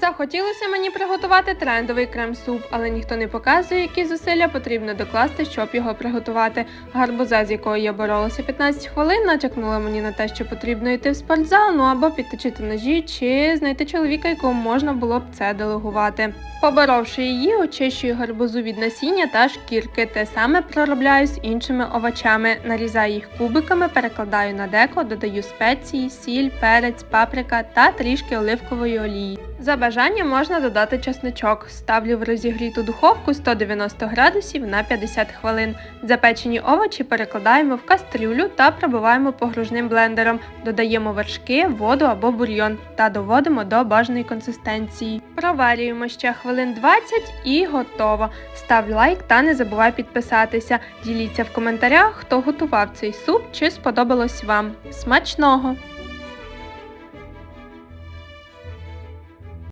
Захотілося мені приготувати трендовий крем-суп, але ніхто не показує, які зусилля потрібно докласти, щоб його приготувати. Гарбуза, з якою я боролася 15 хвилин, натякнула мені на те, що потрібно йти в спортзал, ну або підточити ножі, чи знайти чоловіка, якому можна було б це делегувати. Поборовши її, очищую гарбузу від насіння та шкірки. Те саме проробляю з іншими овочами. Нарізаю їх кубиками, перекладаю на деко, додаю спеції, сіль, перець, паприка та трішки оливкової олії. За бажанням можна додати чесничок. Ставлю в розігріту духовку 190 градусів на 50 хвилин. Запечені овочі перекладаємо в кастрюлю та пробиваємо погружним блендером. Додаємо вершки, воду або бульйон та доводимо до бажаної консистенції. Проварюємо ще хвилин 20 і готово. Став лайк та не забувай підписатися. Діліться в коментарях, хто готував цей суп чи сподобалось вам. Смачного!